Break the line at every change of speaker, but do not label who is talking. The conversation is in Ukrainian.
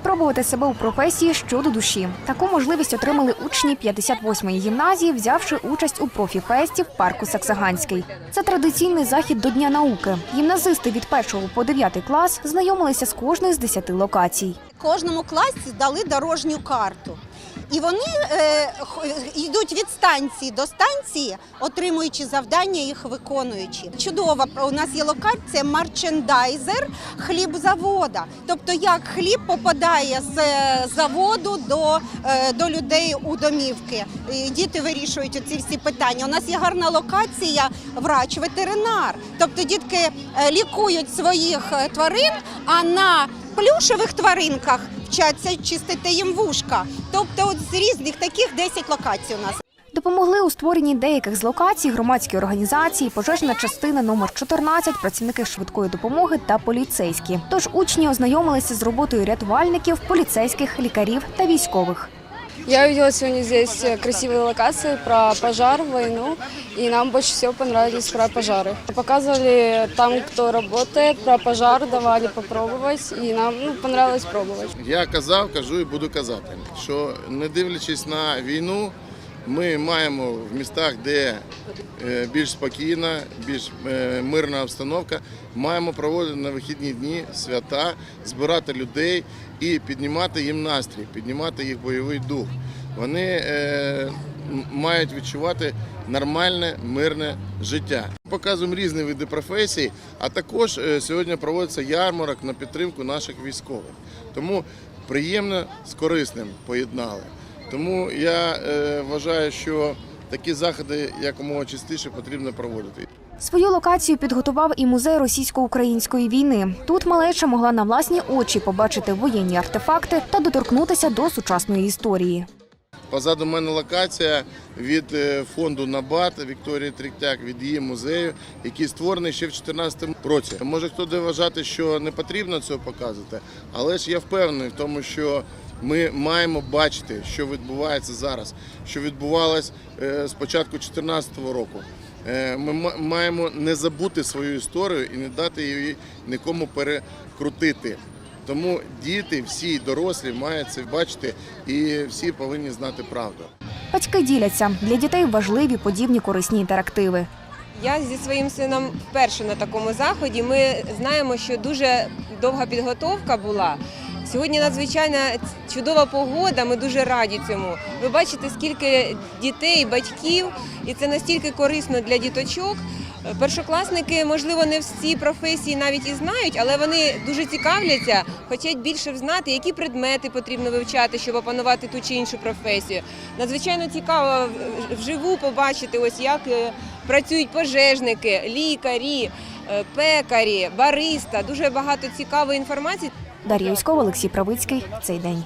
спробувати себе у професії щодо душі. Таку можливість отримали учні 58-ї гімназії, взявши участь у профіфесті в парку Саксаганський. Це традиційний захід до Дня науки. Гімназисти від 1 по 9 клас знайомилися з кожною з 10 локацій.
Кожному класі дали дорожню карту. І вони е, йдуть від станції до станції, отримуючи завдання, їх виконуючи. Чудова у нас є локація марчендайзер хлібзавода. Тобто, як хліб попадає з е, заводу до, е, до людей у домівки. І діти вирішують оці всі питання. У нас є гарна локація врач-ветеринар. Тобто дітки е, лікують своїх е, тварин, а на плюшевих тваринках вчаться чистити їм вушка. Тобто, от з різних таких 10 локацій у нас.
Допомогли у створенні деяких з локацій громадські організації, пожежна частина номер 14, працівники швидкої допомоги та поліцейські. Тож учні ознайомилися з роботою рятувальників, поліцейських, лікарів та військових.
Я увидела сегодня здесь красивые локации про пожар, войну, и нам больше всего понравились про пожары. Показывали там, кто работает, про пожар, давали попробовать, и нам ну, понравилось пробовать.
Я казав, кажу і буду казати, що не дивлячись на війну, ми маємо в містах, де е, більш спокійна, більш е, мирна обстановка, маємо проводити на вихідні дні свята, збирати людей і піднімати їм настрій, піднімати їх бойовий дух. Вони е, мають відчувати нормальне мирне життя. Показуємо різні види професій, а також сьогодні проводиться ярмарок на підтримку наших військових. Тому приємно з корисним поєднали. Тому я е, вважаю, що такі заходи якомога частіше потрібно проводити.
Свою локацію підготував і музей російсько-української війни. Тут малеча могла на власні очі побачити воєнні артефакти та доторкнутися до сучасної історії.
Позаду мене локація від е, фонду Набат Вікторії Тріктяк, від її музею, який створений ще в 2014 році. Може хто буде вважати, що не потрібно цього показувати, але ж я впевнений в тому, що ми маємо бачити, що відбувається зараз, що відбувалось е, з початку 2014 року. Е, Ми маємо не забути свою історію і не дати її нікому перекрутити. Тому діти, всі дорослі мають це бачити і всі повинні знати правду.
Батьки діляться для дітей важливі подібні корисні інтерактиви.
Я зі своїм сином вперше на такому заході. Ми знаємо, що дуже довга підготовка була. Сьогодні надзвичайно чудова погода. Ми дуже раді цьому. Ви бачите, скільки дітей, батьків, і це настільки корисно для діточок. Першокласники, можливо, не всі професії навіть і знають, але вони дуже цікавляться, хочуть більше знати, які предмети потрібно вивчати, щоб опанувати ту чи іншу професію. Надзвичайно цікаво вживу побачити, ось як е, працюють пожежники, лікарі, е, пекарі, бариста. Дуже багато цікавої інформації.
Дар'я Юськова, Олексій Правицький. Цей день.